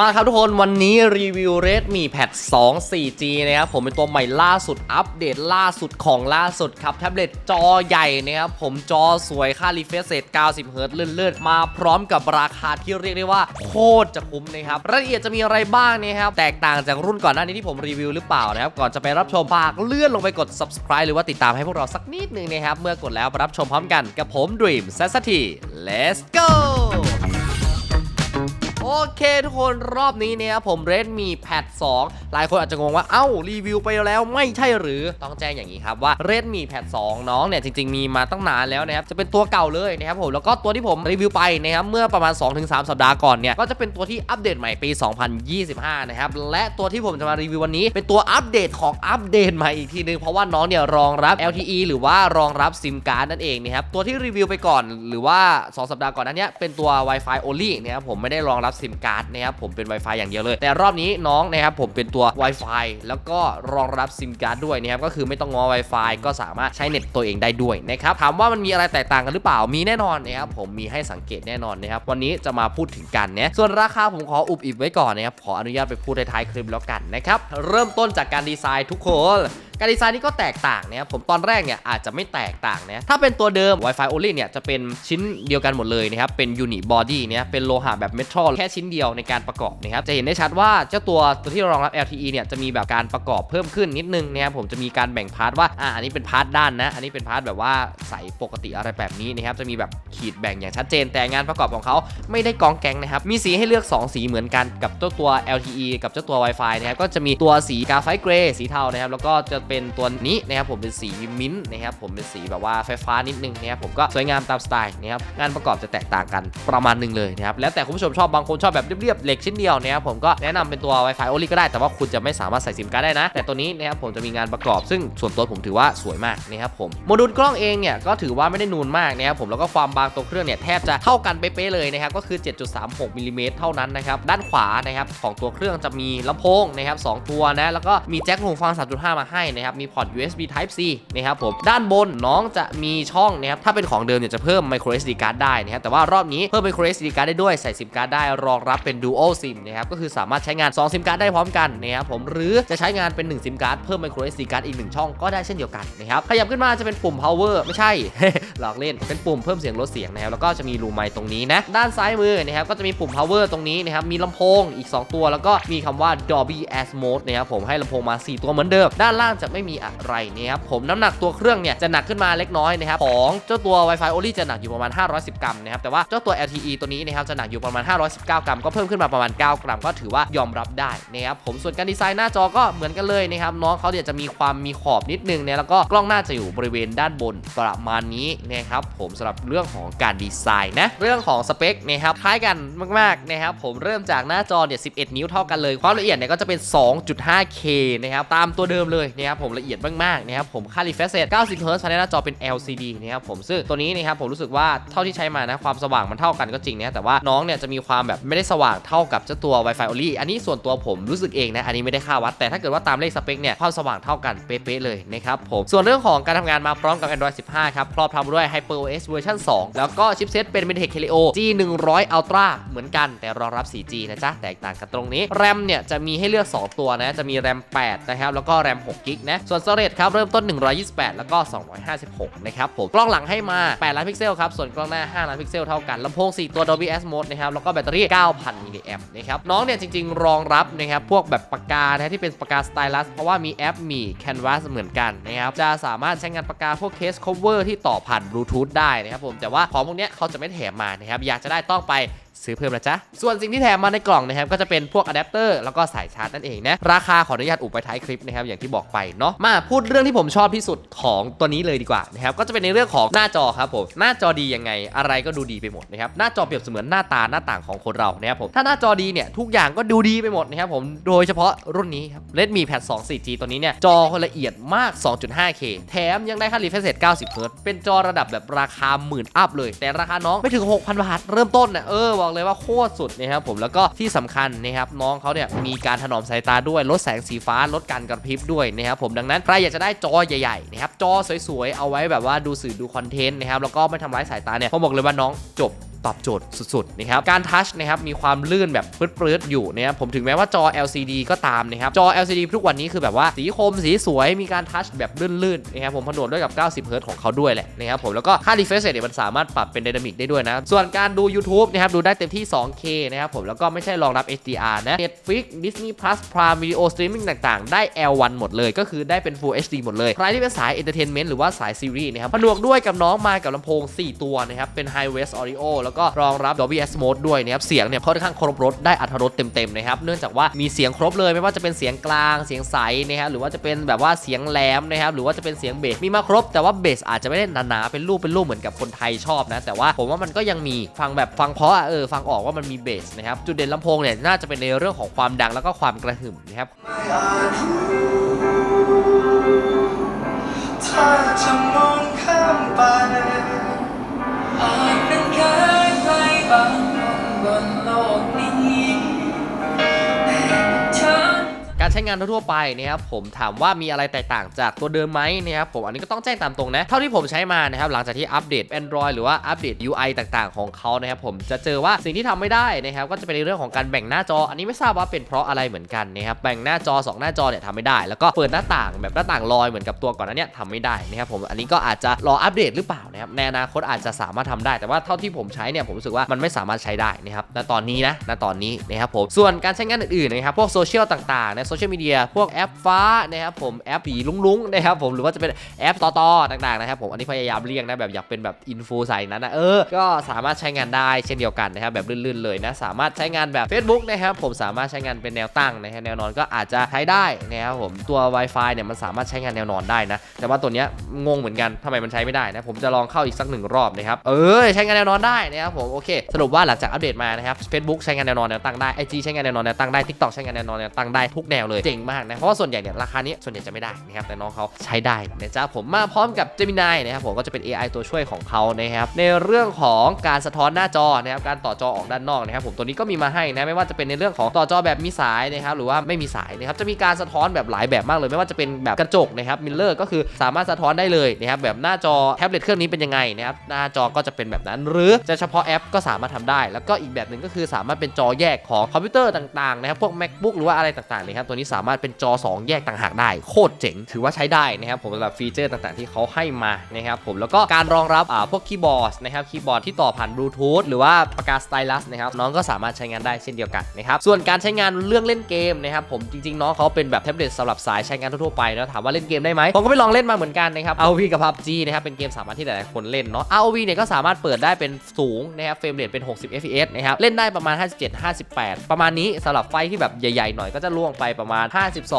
มาครับทุกคนวันนี้รีวิว Redmi Pad 2 4G นะครับผมเป็นตัวใหม่ล่าสุดอัปเดตล่าสุดของล่าสุดครับ แท็บเล็ตจอใหญ่นะครับผมจอสวยค่า refresh rate 90 Hz เลื่อนๆ มาพร้อมกับราคาที่เรียกได้ว่า โคตรจะคุ้มนะครับรายละเอียดจะมีอะไรบ้างนะครับ แตกต่างจากรุ่นก่อนหน้านี้ที่ผมรีวิวหรือเปล่านะครับ ก่อนจะไปรับชมฝากเลื่อนลงไปกด subscribe หรือว่าติดตามให้พวกเราสักนิดนึงนะครับเมื่อกดแล้วไปรับชมพร้อมกันกับผม Dream s a s a t y Let's go โอเคทุกคนรอบนี้เนี่ยผม Redmi Pad 2หลายคนอาจจะงงว่าเอ้ารีวิวไปแล้วไม่ใช่หรือต้องแจ้งอย่างนี้ครับว่า Redmi Pad 2น้องเนี่ยจริง ๆมีมาตั้งนานแล้วนะครับจะเป็นตัวเก่าเลยนะครับผมแล้วก็ตัวที่ผมรีวิวไปนะครับเมื่อประมาณ 2-3 สัปดาห์ก่อนเนี่ยก็จะเป็นตัวที่อัปเดตใหม่ปี 2025 นะครับและตัวที่ผมจะมารีวิววันนี้ เป็นตัวอัปเดตของอัปเดตใหม่อีกทีนึงเพราะว่าน้องเนี่ยรองรับ LTE หรือว่ารองรับซิมการ์ดนั่นเองนะครับตัวที่รีวิวไปก่อนหรือว่า 2 สัปดาห์ก่อนนั้นเนี่ยเป็นตัว Wi-Fi only นะครับผมไม่ได้รองรับซิมการ์ดนะครับผมเป็น Wi-Fi อย่างเดียวเลย แต่รอบนี้น้องนะครับผมเป็นตัว Wi-Fi แล้วก็รองรับซิมการ์ดด้วยนะครับก็คือไม่ต้องงอ Wi-Fi ก็สามารถใช้เน็ตตัวเองได้ด้วยนะครับถามว่ามันมีอะไรแตกต่างกันหรือเปล่ามีแน่นอนนะครับผมมีให้สังเกตแน่นอนนะครับวันนี้จะมาพูดถึงกันนะส่วนราคาผมขออุบอิบไว้ก่อนนะครับขออนุญาตไปพูดท้ายคลิปแล้วกันนะครับเริ่มต้นจากการดีไซน์ทุกคน การดีไซน์นี่ก็แตกต่างนะครับผมตอนแรกเนี่ยอาจจะไม่แตกต่างนะถ้าเป็นตัวเดิม Wi-Fi only เนี่ยจะเป็นชิ้นเดียวกันหมดเลยนะครับเป็นยูนิบอดี้เนี่ยเป็นโลหะแบบเมทัลแค่ชิ้นเดียวในการประกอบนะครับจะเห็นได้ชัดว่าเจ้าตัวตัวที่รองรับ LTE เนี่ยจะมีแบบการประกอบเพิ่มขึ้นนิดนึงนะครับผมจะมีการแบ่งพาร์ทว่าอ่าอันนี้เป็นพาร์ทด้านนะอันนี้เป็นพาร์ทแบบว่าใสปกติอะไรแบบนี้นะครับจะมีแบบขีดแบ่งอย่างชัดเจน แต่งานประกอบของเขาไม่ได้กองแกงนะครับมีสีให้เลือก 2 สีเหมือนกันกับเจ้าตัว LTE กับเจ้าตัว Wi-Fi นะครับก็จะมีตัวสีกาไฟเกรย์สีเทานะครับแล้วก็จะเป็นตัวนี้นะครับผมเป็นสีมิ้นท์นะครับผมเป็นสีแบบว่าไฟฟ้านิดนึงนะครับผมก็สวยงามตามสไตล์นะครับงานประกอบจะแตกต่างกันประมาณหนึงเลยนะครับแล้วแต่คุณผู้ชมชอบบางคนชอบแบบเรียบๆเหล็กชิ้นเดียวนะครับผมก็แนะนำเป็นตัว Wi-Fi only ก็ได้แต่ว่าคุณจะไม่สามารถใส่ซิมการ์ดได้นะ แต่ตัวนี้นะครับผมจะมีงานประกอบซึ่งส่วนตัวผมถือว่าสวยมากนะครับผมโมดูลกล้องเองเนี่ยก็ถือว่าไม่ได้นูนมากนะครับผมแล้วก็ความบางตัวเครื่องเนี่ยแทบจะเท่ากันเป๊ะเลยนะครับก็คือ 7.36มิลลิเมตรเท่านั้นนะครับด้านขวานะครับของตัวเครื่องจะมีลำโพงนะครับสองตัวนะแล้วก็มีแจ็คหูฟัง 3.5 มาให้นะครับมีพอร์ต USB Type C นะครับผมด้านบนน้องจะมีช่องนะครับถ้าเป็นของเดิมเนี่ยจะเพิ่ม micro SD card ได้นะครับแต่ว่ารอบนี้เพิ่ม micro SD card ได้ด้วยใส่ซิมการ์ดได้รองรับเป็น dual sim นะครับก็คือสามารถใช้งาน2ซิมการ์ดได้พร้อมกันนะครับผมหรือจะใช้งานเป็น1ซิมการ์ดเพิ่ม micro SD card อีก 1 ช่องก็ได้เช่นเดียวกันนะครับขยับขึ้นมาจะเป็นปุ่ม power ไม่ใช่ หลอกเล่นเป็นปุ่มเพิ่มเสียงลดเสียงนะครับแล้วก็จะมีรูไมค์ตรงนี้นะด้านซ้ายมือนะครับก็จะมีปุ่ม power ตรงนี้นะครับมีลำโพงอีก 2 ตัว แล้วก็มีคำว่า Dolby Atmos นะครับผมให้ลำโพงมา 4 ตัวเหมือนเดิมด้านล่างจะไม่มีอะไรนะครับผมน้ำหนักตัวเครื่องเนี่ยจะหนักขึ้นมาเล็กน้อยนะครับของเจ้าตัว Wi-Fi only จะหนักอยู่ประมาณ 510 กรัมนะครับแต่ว่าเจ้าตัว LTE ตัวนี้นะครับจะหนักอยู่ประมาณ 519 กรัม ก็เพิ่มขึ้นมาประมาณ 9 กรัม ก็ถือว่ายอมรับได้นะครับผมส่วนการดีไซน์หน้าจอก็เหมือนกันเลยนะครับน้องเขาเนี่ยจะมีความมีขอบนิดนึงเนี่ยแล้วก็กล้องหน้าจะอยู่บริเวณด้านบนประมาณนี้นะครับผมสำหรับเรื่องของการดีไซน์นะเรื่องของสเปคนะครับคล้ายกันมากๆนะครับผมเริ่มจากหน้าจอเนี่ย11 นิ้วเท่ากันเลยความละเอียดเนี่ยก็จะเป็น 2.5K นะครับตามตัวเดิมเลยนะครับผมละเอียดมากๆนะครับผมค่า refresh rate 90 Hz ภายในหน้าจอเป็น LCD นะครับผมซึ่งตัวนี้นะครับผมรู้สึกว่าเท่าที่ใช้มานะความสว่างมันเท่ากันก็จริงนะแต่ว่าน้องเนี่ยจะมีความแบบไม่ได้สว่างเท่ากับเจ้าตัว Wi-Fi only อันนี้ส่วนตัวผมรู้สึกเองนะอันนี้ไม่ได้ค่าวัด แต่ถ้าเกิดว่าตามเลขสเปคเนี่ยความสว่างเท่ากันเป๊ะๆเลยนะครับผมส่วนเรื่องของการทำงานมาพร้อมกับ Android 15 ครับครอบทำด้วย HyperOS เวอร์ชัน2 แล้วก็ชิปเซตเป็น Mediatek Helio G100 Ultra เหมือนกันแต่รองรับ 4G นะจ๊ะแตกต่างกันตรงนี้ RAM เนี่ยจะมีให้เลือก 2 ตัวนะจะมี RAM 8นะครับแล้วก็ RAM 6 g b นะ ส่วน Storage ครับเริ่มต้น 128 แล้วก็ 256 นะครับผม กล้องหลังให้มา 8 ล้านพิกเซลครับ ส่วนกล้องหน้า 5 ล้านพิกเซลเท่ากันลำโพง 4 ตัว Dolby Atmos นะครับ แล้วก็แบตเตอรี่ 9,000 มิลลิแอมป์นะครับ น้องเนี่ยจริง ๆ รองรับนะครับพวกแบบปากกานะที่เป็นปากกาสไตลัสเพราะว่ามีแอปมี Canvas เหมือนกันนะครับ จะสามารถใช้งานปากกาพวกเคส cover ที่ต่อผ่านบลูทูธได้นะครับผมแต่ว่าของพวกเนี้ยเขาจะไม่แถมมานะครับอยากจะได้ต้องไป ซื้อเพิ่มนะจ๊ะ ส่วนสิ่งที่แถมมาในกล่องนะครับก็จะเป็นพวกอะแดปเตอร์แล้วก็สายชาร์จนั่นเองนะ ราคาขออนุญาตอุบไปท้ายคลิปนะครับอย่างที่บอกไปเนาะ มาพูดเรื่องที่ผมชอบที่สุดของตัวนี้เลยดีกว่านะครับ ก็จะเป็นในเรื่องของหน้าจอครับผม หน้าจอดียังไง อะไรก็ดูดีไปหมดนะครับ หน้าจอเปรียบเสมือนหน้าตาหน้าต่างของคนเรานะครับผม ถ้าหน้าจอดีเนี่ยทุกอย่างก็ดูดีไปหมดนะครับผม โดยเฉพาะรุ่นนี้ครับ Redmi Pad 2 4G ตัวนี้เนี่ยจอละเอียดมาก 2.5K แถมยังได้ค่า refresh rate 90 Hz เป็นจอระดับแบบราคาหมื่นอัพเลย แต่ราคาน้องไม่ถึง 6,000 บาท เริ่มต้นนะเออบอกเลยว่าโคตรสุดนะครับผมแล้วก็ที่สำคัญนะครับน้องเขาเนี่ยมีการถนอมสายตาด้วยลดแสงสีฟ้าลดการกระพริบด้วยนะครับผมดังนั้นใครอยากจะได้จอใหญ่ๆนะครับจอสวยๆเอาไว้แบบว่าดูสื่อดูคอนเทนต์นะครับแล้วก็ไม่ทำร้ายสายตาเนี่ยผมบอกเลยว่าน้องจบ ตอบโจทย์สุดๆนะครับการทัชนะครับมีความลื่นแบบปรื๊ดๆอยู่นะครับผมถึงแม้ว่าจอ LCD ก็ตามนะครับจอ LCD ทุกวันนี้คือแบบว่าสีคมสีสวยมีการทัชแบบลื่นๆนะครับผมผนวกด้วยกับ 90 Hz ของเขาด้วยแหละนะครับผมแล้วก็ค่า refresh rate เนี่ยมันสามารถปรับเป็น dynamic ได้ด้วยนะ ส่วนการดู YouTube นะครับดูได้เต็มที่ 2K นะครับผมแล้วก็ไม่ใช่รองรับ HDR นะ Netflix Disney Plus Prime Video Streaming ต่างๆ ได้ L1 หมดเลย ก็คือได้เป็น Full HD หมดเลย ใครที่เป็นสาย Entertainment หรือว่าสายซีรีส์นะครับผนวกด้วยกับน้องมากับลำโพง 4 ตัวนะครับเป็น High Res Audio แล้วก็รองรับ Dolby Atmos ด้วยนะครับเสียงเนี่ยค่อนข้างครบรถได้อัตรรสเต็มๆนะครับเนื่องจากว่ามีเสียงครบเลยไม่ว่าจะเป็นเสียงกลางเสียงใสนะครับหรือว่าจะเป็นแบบว่าเสียงแหลมนะครับหรือว่าจะเป็นเสียงเบสมีมาครบ แต่ว่าเบสอาจจะไม่ได้หนาๆเป็นรูปเป็นรูปเหมือนกับคนไทยชอบนะแต่ว่าผมว่ามันก็ยังมีฟังแบบฟังเพราะอเออฟังออกว่ามันมีเบสนะครับจุดเด่นลำโพงเนี่ยน่าจะเป็นในเรื่องของความดังแล้วก็ความกระหึ่มนะครับ ถ้าจะมองข้ามไป ช้งานทั่วไปนะครับผมถามว่ามีอะไรแตกต่างจากตัวเดิมไหมนะครับผมอันนี้ก็ต้องแจ้งตามตรงนะ เท่าที่ผมใช้มานะครับหลังจากที่อัปเดต Android หรือว่าอัปเดต UI ต่างๆ ของเขานะครับผมจะเจอว่าสิ่งที่ทำไม่ได้นะครับก็จะเป็นในเรื่องของการแบ่งหน้าจอ อันนี้ไม่ทราบว่าเป็นเพราะอะไรเหมือนกันนะครับแบ่งหน้าจอ 2 หน้าจอเนี่ยทำไม่ได้ แล้วก็เปิดหน้าต่างแบบหน้าต่างลอยเหมือนกับตัวก่อนหนั้นเนี่ยทำไม่ได้นะครับผมอันนี้ก็อาจจะรออัปเดตหรือเปล่านะครับในอนาคตอาจจะสามารถทำได้ แต่ว่าเท่าที่ผมใช้เนี่ยผมรู้สึกว่ามันไม่สามารถใช้ได้นะครับณตอนนี้นะณตอนนี้นะครับผมส่วนการใช้งานอื่นๆนะครับพวกโซเชียลต่างๆในโซเชียลมีเดียพวกแอปฟ้านะครับผมแอปผีลุงๆนะครับผมหรือว่าจะเป็นแอปต่อๆต่างๆนะครับผมอันนี้พยายามเลี่ยงนะแบบอยากเป็นแบบอินฟูใส่นั้นนะเออก็สามารถใช้งานได้เช่นเดียวกันนะครับแบบลื่นๆเลยนะสามารถใช้งานแบบ Facebook นะครับผมสามารถใช้งานเป็นแนวตั้งนะฮะแนวนอนก็อาจจะใช้ได้นะครับผมตัว Wi-Fi เนี่ยมันสามารถใช้งานแนวนอนได้นะแต่ว่าตัวเนี้ยงงเหมือนกันทำไมมันใช้ไม่ได้นะผมจะลองเข้าอีกสักหนึ่งรอบนะครับเออใช้งานแนวนอนได้นะครับผมโอเค สรุปว่าหลังจากอัปเดตมานะครับ Facebook ใช้งานแนวนอนแนวตั้งได้ IG ใช้งานแนวนอนแนวตั้งได้ TikTok ใช้งานแนวนอนแนวตั้งได้ทุกแนวเลยเจ๋งมากนะเพราะว่าส่วนใหญ่เนี่ยราคานี้ส่วนใหญ่จะไม่ได้นะครับแต่น้องเขาใช้ได้นะจ๊ะผมมาพร้อมกับ Gemini นะครับผมก็จะเป็น AI ตัวช่วยของเขานะครับในเรื่องของการสะท้อนหน้าจอนะครับการต่อจอออกด้านนอกนะครับผมตัวนี้ก็มีมาให้นะไม่ว่าจะเป็นในเรื่องของต่อจอแบบมีสายนะครับหรือว่าไม่มีสายนะครับจะมีการสะท้อนแบบหลายแบบมากเลย ไม่ว่าจะเป็นแบบกระจกนะครับมิลเลอร์ก็คือสามารถสะท้อนได้เลยนะครับแบบหน้าจอแท็บเล็ตเครื่องนี้เป็นยังไงนะครับหน้าจอก็จะเป็นแบบนั้น หรือจะเฉพาะแอปก็สามารถทำได้ แล้วก็อีกแบบหนึ่งก็คือสามารถเป็นจอแยกของคอมพิวเตอร์ต่างๆนะครับพวก macbook หรือว่าอะไรต่างๆนะครับตัวนี้สามารถเป็นจอ 2 แยกต่างหากได้ โคตรเจ๋ง ถือว่าใช้ได้นะครับผมสำหรับฟีเจอร์ต่างๆ ที่เขาให้มานะครับผมแล้วก็การรองรับอ่าพวกคีย์บอร์ดนะครับคีย์บอร์ดที่ต่อผ่านบลูทูธหรือว่าปากกาสไตลัสนะครับน้องก็สามารถใช้งานได้เช่นเดียวกันนะครับส่วนการใช้งานเรื่องเล่นเกมนะครับผมจริงๆน้องเขาเป็นแบบแท็บเล็ตสำหรับสายใช้งานทั่วๆไปนะถามว่าเล่นเกมได้ไหมผมก็ไปลองเล่นมาเหมือนกันนะครับ ROV กับ PUBG นะครับเป็นเกมสามารถที่หลายๆคนเล่นเนาะ ROV เนี่ยก็สามารถเปิดได้เป็นสูงนะครับเฟรมเรทเป็น 60 fps นะครับเล่นได้ประมาณ 57 58 ประมาณนี้สำหรับไฟที่แบบใหญ่ๆหน่อยก็จะล่วงไปประมาณ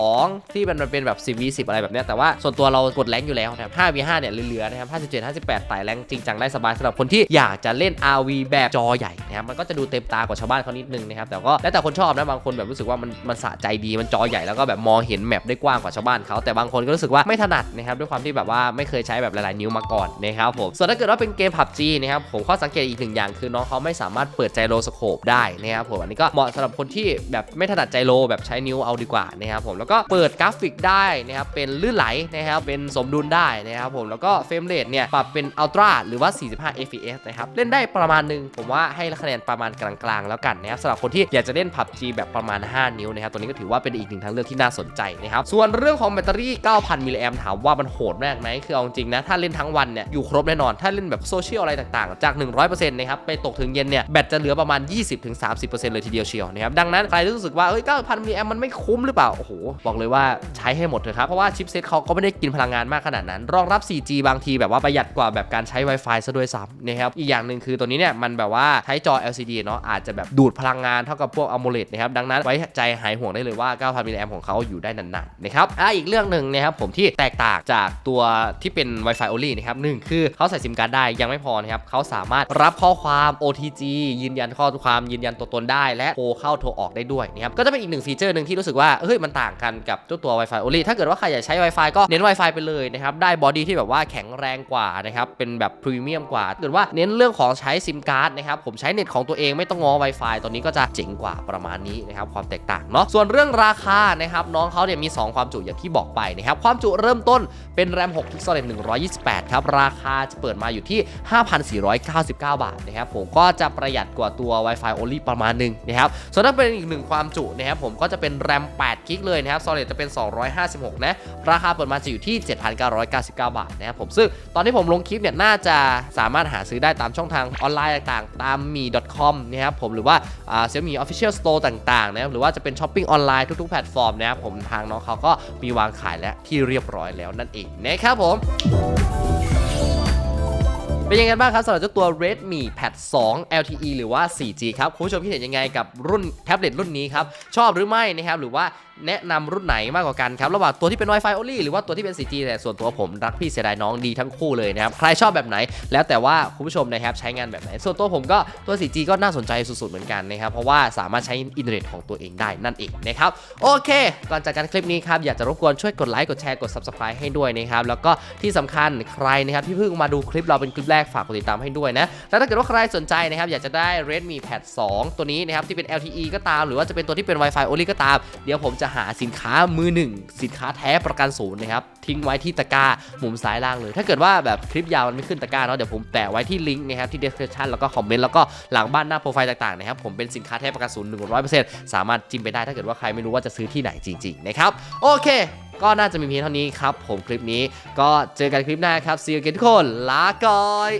52 ที่มันเป็นแบบ 10 v 10 อะไรแบบเนี้ยแต่ว่าส่วนตัวเรากดแรงอยู่แล้วนะครับ5 v 5เนี่ยเหลือๆนะครับ57 58ไต่แรงจริงจังได้สบายสำหรับคนที่อยากจะเล่น RV แบบจอใหญ่นะครับมันก็จะดูเต็มตากว่าชาวบ้านเขานิดนึงนะครับแต่ก็แล้วแต่คนชอบนะบางคนแบบรู้สึกว่ามันมันสะใจดีมันจอใหญ่แล้วก็แบบมองเห็นแมปได้กว้างกว่าชาวบ้านเขาแต่บางคนก็รู้สึกว่าไม่ถนัดนะครับด้วยความที่แบบว่าไม่เคยใช้แบบหลายๆนิ้วมาก่อนนะครับผมส่วนถ้าเกิดว่าเป็นเกม PUBG นะครับผมข้อสังเกตอีกหนึ่งอย่างคือน้องเขาไม่สามารถเปิดไจโรสโคปได้นะครับผมอันนี้ก็เหมาะสำหรับคนที่แบบไม่ถนัดไจโรแบบใช้นิ้วเอาดีกว่านะครับผมแล้วก็เปิดกราฟิกได้นะครับเป็นลื่นไหลนะครับเป็นสมดุลได้นะครับผมแล้วก็เฟรมเรทเนี่ยปรับเป็นอัลตร้าหรือว่า 45 fps นะครับเล่นได้ประมาณหนึง ผมว่าให้คะแนนประมาณกลางๆ แล้วกันนะครับสำหรับคนที่อยากจะเล่น PUBG แบบประมาณ 5 นิ้วนะครับตัวนี้ก็ถือว่าเป็นอีกหนึ่งทางเลือกที่น่าสนใจนะครับส่วนเรื่องของแบตเตอรี่ 9,000 มิลลิแอมถามว่ามันโหดมากไหมคือเอาจริงนะถ้าเล่นทั้งวันเนี่ยอยู่ครบแน่นอน ถ้าเล่นแบบโซเชียลอะไรต่างๆ จาก 100%นะครับไปตกถึงเย็นเนี่ยแบตจะเหลือประมาณ 20-30%เลยทีเดียวเชียวนะครับดังนั้นใครรู้สึกว่าเอ้ย9,000มิลลิแอมมันไม่คุ้มหรือเปล่า โอ้โห บอกเลยว่าใช้ให้หมดเถอะครับ เพราะว่าชิปเซ็ตเขาก็ไม่ได้กินพลังงานมากขนาดนั้น รองรับ 4G บางทีแบบว่าประหยัดกว่าแบบการใช้ Wi-Fi ซะด้วยซ้ำนะครับ อีกอย่างหนึ่งคือตัวนี้เนี่ยมันแบบว่าใช้จอ LCD เนาะอาจจะแบบดูดพลังงานเท่ากับพวก AMOLED นะครับ ดังนั้นไว้ใจหายห่วงได้เลยว่า 9,000มิลลิแอมของเขาอยู่ได้นานๆนะครับอะอีกเรื่องหนึ่งนะครับผมที่แตกต่างจากตัวที่เป็น Wi-Fi only นะครับหนึ่งคือเขาใส่ซิมการ์ดได้ยังไม่พอนะครับเขาสามารถรับข้อความ OTG ยืนยันข้อความยืนยันตัวตนได้ และโทรเข้าโทรออกได้ด้วยนะครับก็จะเป็นอีกหนึ่งฟีเจอร์หนึ่งที่รู้สึกว่าเฮ้ยมันต่างกันกับเจ้าตัว Wi-Fi only ถ้าเกิดว่าใครอยากใช้ Wi-Fi ก็เน้น Wi-Fi ไปเลยนะครับได้บอดี้ที่แบบว่าแข็งแรงกว่านะครับเป็นแบบพรีเมียมกว่าถ้าเกิดว่าเน้นเรื่องของใช้ซิมการ์ดนะครับผมใช้เน็ตของตัวเองไม่ต้องง้อ Wi-Fi ตัวนี้ก็จะเจ๋งกว่าประมาณนี้นะครับความแตกต่างเนาะส่วนเรื่องราคานะครับน้องเขาเนี่ยมี 2 ความจุอย่างที่บอกไปนะครับความจุเริ่มต้นเป็นแรม6 g b 128 ครับ ราคาจะเปิดมาอยู่ที่ 5,499 บาทนะครับผมก็จะประหยัดกว่าตัว Wi-Fi only ประมาณหนึงนะครับส่วนถ้าเป็นอีกหนึ่งความจุนะครับผมก็จะเป็นแรม8 g b เลยนะครับ Solid จะเป็น 256 นะ ราคาเปิดมาจะอยู่ที่ 7,999 บาทนะครับผม ซึ่งตอนที่ผมลงคลิปเนี่ย น่าจะสามารถหาซื้อได้ตามช่องทางออนไลน์ต่างๆ ตามมี .com นะครับผม หรือว่าอ่า Xiaomi Official Store ต่างๆ นะครับ หรือว่าจะเป็นช้อปปิ้งออนไลน์ทุกๆ แพลตฟอร์มนะครับผม ทางน้องเขาก็มีวางขายแล้วที่เรียบร้อยแล้วนั่นเองนะครับผม เป็นยังไงบ้างครับสำหรับเจ้าตัว Redmi Pad 2 LTE หรือว่า 4G ครับคุณผู้ชมคิดเห็นยังไงกับรุ่นแท็บเล็ตรุ่นนี้ครับ ชอบหรือไม่นะครับ หรือว่าแนะนำรุ่นไหนมากกว่ากันครับ ระหว่างตัวที่เป็น Wi-Fi only หรือว่าตัวที่เป็น 4G แต่ส่วนตัวผมรักพี่เสียดายน้องดีทั้งคู่เลยนะครับ ใครชอบแบบไหน แล้วแต่ว่าคุณผู้ชมนะครับใช้งานแบบไหน ส่วนตัวผมก็ตัว 4G ก็น่าสนใจสุดๆเหมือนกันนะครับ เพราะว่าสามารถใช้อินเทอร์เน็ตของตัวเองได้นั่นเองนะครับ โอเค ก่อนจากการคลิปนี้ครับอยากจะรบกวนช่วยกดไลค์กดแชร์กด subscribe ให้ด้วยนะครับแล้วก็ที่สำคัญใครนะครับที่เพิ่งมาดูคลิปเราเป็นคลิปแรกฝากกดติดตามให้ด้วยนะแล้วถ้าเกิดว่าใครสนใจนะครับอยากจะได้ Redmi Pad 2 ตัวนี้นะครับที่เป็น LTE ก็ตาม หรือว่าจะเป็นตัวที่เป็น Wi-Fi only ก็ตามเดี๋ยวผมจะะหาสินค้ามือหนึ่งสินค้าแท้ประกันศูนย์นะครับทิ้งไว้ที่ตะกร้ามุมซ้ายล่างเลย ถ้าเกิดว่าแบบคลิปยาวมันไม่ขึ้นตะกร้าเนาะเดี๋ยวผมแปะไว้ที่ลิงก์นะครับที่ description แล้วก็คอมเมนต์แล้วก็หลังบ้านหน้าโปรไฟล์ต่างๆนะครับผมเป็นสินค้าแท้ประกันศูนย์100%สามารถจิ้มไปได้ถ้าเกิดว่าใครไม่รู้ว่าจะซื้อที่ไหนจริงๆนะครับโอเค ก็น่าจะมีเพียงเท่านี้ครับผมคลิปนี้ก็เจอกันคลิปหน้าครับ see you again ทุกคนลาก่อย